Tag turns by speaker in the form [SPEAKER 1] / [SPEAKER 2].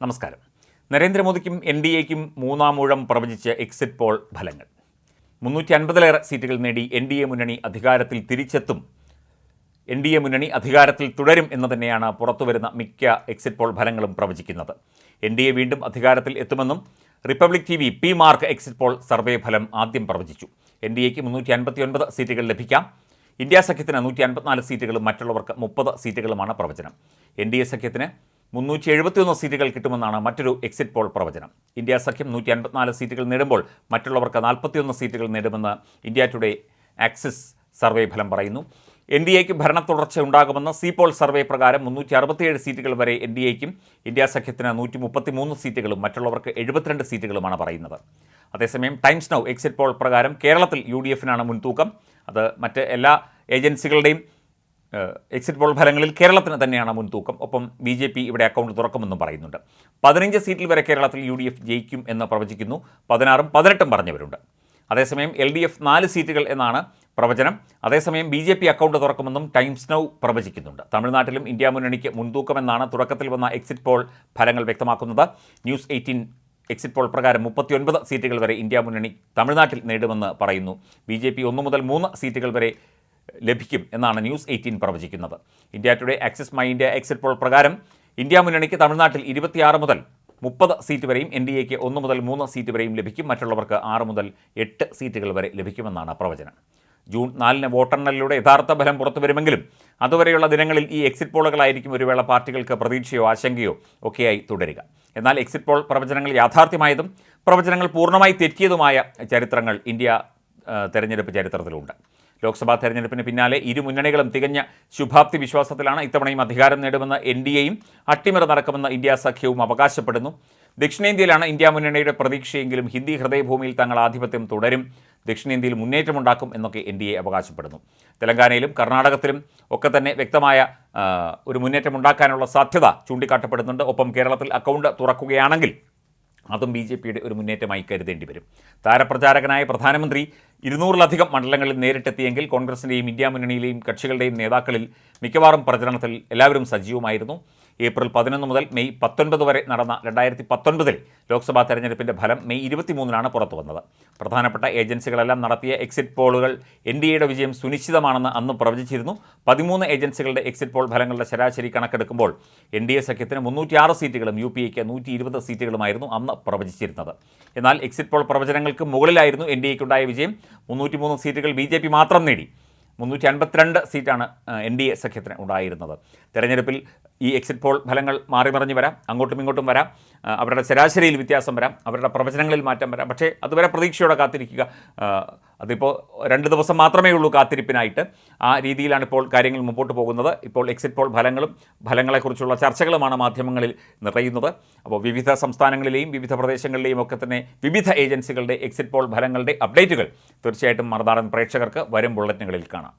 [SPEAKER 1] നമസ്കാരം. നരേന്ദ്രമോദിക്കും N D എക്കും മൂന്നാം ഊഴം പ്രവചിച്ച് എക്സിറ്റ് പോൾ ഫലങ്ങൾ. മുന്നൂറ്റി അൻപതിലേറെ സീറ്റുകൾ നേടി എൻ ഡി എ മുന്നണി അധികാരത്തിൽ തിരിച്ചെത്തും. എൻ ഡി എ മുന്നണി അധികാരത്തിൽ തുടരും എന്ന് തന്നെയാണ് പുറത്തുവരുന്ന മിക്ക എക്സിറ്റ് പോൾ ഫലങ്ങളും പ്രവചിക്കുന്നത്. എൻ ഡി എ വീണ്ടും അധികാരത്തിൽ എത്തുമെന്നും republic T V P mark exit poll survey ഫലം ആദ്യം പ്രവചിച്ചു. എൻ ഡി എക്ക് മുന്നൂറ്റി അൻപത്തി ഒൻപത് സീറ്റുകൾ ലഭിക്കാം. ഇന്ത്യ സഖ്യത്തിന് നൂറ്റി അൻപത്തിനാല് സീറ്റുകളും മറ്റുള്ളവർക്ക് മുപ്പത് സീറ്റുകളുമാണ് പ്രവചനം. എൻ ഡി എ സഖ്യത്തിന് മുന്നൂറ്റി എഴുപത്തിയൊന്ന് സീറ്റുകൾ കിട്ടുമെന്നാണ് മറ്റൊരു എക്സിറ്റ് പോൾ പ്രവചനം. ഇന്ത്യ സഖ്യം നൂറ്റി അൻപത്തിനാല് സീറ്റുകൾ നേടുമ്പോൾ മറ്റുള്ളവർക്ക് നാൽപ്പത്തിയൊന്ന് സീറ്റുകൾ നേടുമെന്ന് ഇന്ത്യ ടുഡേ ആക്സിസ് സർവേ ഫലം പറയുന്നു. എൻ ഡി എക്ക് ഭരണ തുടർച്ച ഉണ്ടാകുമെന്ന് സീപോൾ സർവേ പ്രകാരം മുന്നൂറ്റി അറുപത്തിയേഴ് സീറ്റുകൾ വരെ എൻ ഡി എക്കും ഇന്ത്യ സഖ്യത്തിന് നൂറ്റി മുപ്പത്തി മൂന്ന് സീറ്റുകളും മറ്റുള്ളവർക്ക് എഴുപത്തിരണ്ട് സീറ്റുകളുമാണ് പറയുന്നത്. അതേസമയം ടൈംസ് നൗ എക്സിറ്റ് പോൾ പ്രകാരം കേരളത്തിൽ യു ഡി എഫിനാണ് മുൻതൂക്കം. അത് മറ്റ് എല്ലാ ഏജൻസികളുടെയും എക്സിറ്റ് പോൾ ഫലങ്ങളിൽ കേരളത്തിന് തന്നെയാണ് മുൻതൂക്കം. ഒപ്പം ബി ജെ പി ഇവിടെ അക്കൗണ്ട് തുറക്കുമെന്നും പറയുന്നുണ്ട്. പതിനഞ്ച് സീറ്റിൽ വരെ കേരളത്തിൽ യു ഡി എഫ് ജയിക്കും എന്ന് പ്രവചിക്കുന്നു. പതിനാറും പതിനെട്ടും പറഞ്ഞവരുണ്ട്. അതേസമയം എൽ ഡി എഫ് നാല് സീറ്റുകൾ എന്നാണ് പ്രവചനം. അതേസമയം ബി ജെ പി അക്കൗണ്ട് തുറക്കുമെന്നും ടൈംസ് നൗ പ്രവചിക്കുന്നുണ്ട്. തമിഴ്നാട്ടിലും ഇന്ത്യ മുന്നണിക്ക് മുൻതൂക്കമെന്നാണ് തുടക്കത്തിൽ വന്ന എക്സിറ്റ് പോൾ ഫലങ്ങൾ വ്യക്തമാക്കുന്നത്. ന്യൂസ് എയ്റ്റീൻ എക്സിറ്റ് പോൾ പ്രകാരം മുപ്പത്തിയൊൻപത് സീറ്റുകൾ വരെ ഇന്ത്യ മുന്നണി തമിഴ്നാട്ടിൽ നേടുമെന്ന് പറയുന്നു. ബി ജെ പി ഒന്ന് മുതൽ മൂന്ന് സീറ്റുകൾ വരെ ലഭിക്കും എന്നാണ് ന്യൂസ് എയ്റ്റീൻ പ്രവചിക്കുന്നത്. India today axis my India exit poll പ്രകാരം ഇന്ത്യ മുന്നണിക്ക് തമിഴ്നാട്ടിൽ ഇരുപത്തിയാറ് മുതൽ മുപ്പത് സീറ്റ് വരെയും എൻ ഡി എക്ക് ഒന്ന് മുതൽ മൂന്ന് സീറ്റ് വരെയും ലഭിക്കും. മറ്റുള്ളവർക്ക് ആറ് മുതൽ എട്ട് സീറ്റുകൾ വരെ ലഭിക്കുമെന്നാണ് പ്രവചനം. ജൂൺ നാലിന് വോട്ടെണ്ണലിലൂടെ യഥാർത്ഥ ഫലം പുറത്തു വരുമെങ്കിലും അതുവരെയുള്ള ദിനങ്ങളിൽ ഈ എക്സിറ്റ് പോളുകളായിരിക്കും ഒരു വേള പാർട്ടികൾക്ക് പ്രതീക്ഷയോ ആശങ്കയോ ഒക്കെയായി തുടരുക. എന്നാൽ എക്സിറ്റ് പോൾ പ്രവചനങ്ങൾ യാഥാർത്ഥ്യമായതും പ്രവചനങ്ങൾ പൂർണമായി തെറ്റിയതുമായ ചരിത്രങ്ങൾ ഇന്ത്യ തെരഞ്ഞെടുപ്പ് ചരിത്രത്തിലുണ്ട്. ലോക്സഭാ തെരഞ്ഞെടുപ്പിന് പിന്നാലെ ഇരു മുന്നണികളും തികഞ്ഞ ശുഭാപ്തി വിശ്വാസത്തിലാണ് ഇത്തവണയും അധികാരം നേടുമെന്ന് എൻ ഡി എയും അട്ടിമറ നടക്കുമെന്ന് ഇന്ത്യ സഖ്യവും അവകാശപ്പെടുന്നു. ദക്ഷിണേന്ത്യയിലാണ് ഇന്ത്യ മുന്നണിയുടെ പ്രതീക്ഷയെങ്കിലും ഹിന്ദി ഹൃദയഭൂമിയിൽ തങ്ങൾ ആധിപത്യം തുടരും. ദക്ഷിണേന്ത്യയിൽ മുന്നേറ്റമുണ്ടാക്കും എന്നൊക്കെ എൻ ഡി എ അവകാശപ്പെടുന്നു. തെലങ്കാനയിലും കർണാടകത്തിലും ഒക്കെ തന്നെ വ്യക്തമായ ഒരു മുന്നേറ്റമുണ്ടാക്കാനുള്ള സാധ്യത ചൂണ്ടിക്കാട്ടപ്പെടുന്നുണ്ട്. ഒപ്പം കേരളത്തിൽ അക്കൗണ്ട് തുറക്കുകയാണെങ്കിൽ അതും ബി ജെ പിയുടെ ഒരു മുന്നേറ്റമായി കരുതേണ്ടി വരും. താരപ്രചാരകനായ പ്രധാനമന്ത്രി ഇരുന്നൂറിലധികം മണ്ഡലങ്ങളിൽ നേരിട്ടെത്തിയെങ്കിൽ കോൺഗ്രസിന്റെയും ഇന്ത്യ മുന്നണിയിലെയും കക്ഷികളുടെയും നേതാക്കളിൽ മിക്കവാറും പ്രചരണത്തിൽ എല്ലാവരും സജീവമായിരുന്നു. ഏപ്രിൽ പതിനൊന്ന് മുതൽ മെയ് പത്തൊൻപത് വരെ നടന്ന രണ്ടായിരത്തി പത്തൊൻപതിൽ ലോക്സഭാ തെരഞ്ഞെടുപ്പിന്റെ ഫലം മെയ് ഇരുപത്തിമൂന്നിനാണ് പുറത്തു വന്നത് പ്രധാനപ്പെട്ട ഏജൻസികളെല്ലാം നടത്തിയ എക്സിറ്റ് പോളുകൾ എൻ ഡി എയുടെ വിജയം സുനിശ്ചിതമാണെന്ന് അന്ന് പ്രവചിച്ചിരുന്നു. പതിമൂന്ന് ഏജൻസികളുടെ എക്സിറ്റ് പോൾ ഫലങ്ങളുടെ ശരാശരി കണക്കെടുക്കുമ്പോൾ എൻ ഡി എ സഖ്യത്തിന് മുന്നൂറ്റിയാറ് സീറ്റുകളും യു പി എക്ക് നൂറ്റി ഇരുപത് സീറ്റുകളുമായിരുന്നു അന്ന് പ്രവചിച്ചിരുന്നത്. എന്നാൽ എക്സിറ്റ് പോൾ പ്രവചനങ്ങൾക്ക് മുകളിലായിരുന്നു എൻ ഡി എക്കുണ്ടായ വിജയം. മുന്നൂറ്റി മൂന്ന് സീറ്റുകൾ ബി ജെ പി മാത്രം നേടി. മുന്നൂറ്റി അൻപത്തിരണ്ട് സീറ്റാണ് എൻ ഡി എ സഖ്യത്തിന് ഉണ്ടായിരുന്നത്. തെരഞ്ഞെടുപ്പിൽ ഈ എക്സിറ്റ് പോൾ ഫലങ്ങൾ മാറി മറിഞ്ഞ് വരാം അങ്ങോട്ടും ഇങ്ങോട്ടും വരാം അവരുടെ ശരാശരിയിൽ വ്യത്യാസം വരാം അവരുടെ പ്രവചനങ്ങളിൽ മാറ്റം വരാം. പക്ഷേ അതുവരെ പ്രതീക്ഷയോടെ കാത്തിരിക്കുക അതിപ്പോൾ രണ്ട് ദിവസം മാത്രമേ ഉള്ളൂ കാത്തിരിപ്പിനായിട്ട്. ആ രീതിയിലാണ് ഇപ്പോൾ കാര്യങ്ങൾ മുമ്പോട്ട് പോകുന്നത്. ഇപ്പോൾ എക്സിറ്റ് പോൾ ഫലങ്ങളും ഫലങ്ങളെക്കുറിച്ചുള്ള ചർച്ചകളുമാണ് മാധ്യമങ്ങളിൽ നിറയുന്നത്. അപ്പോൾ വിവിധ സംസ്ഥാനങ്ങളിലെയും വിവിധ പ്രദേശങ്ങളിലെയും ഒക്കെ തന്നെ വിവിധ ഏജൻസികളുടെ എക്സിറ്റ് പോൾ ഫലങ്ങളുടെ അപ്ഡേറ്റുകൾ തീർച്ചയായിട്ടും മറുനാടൻ പ്രേക്ഷകർക്ക് വരും ബുള്ളറ്റിനുകളിൽ കാണാം.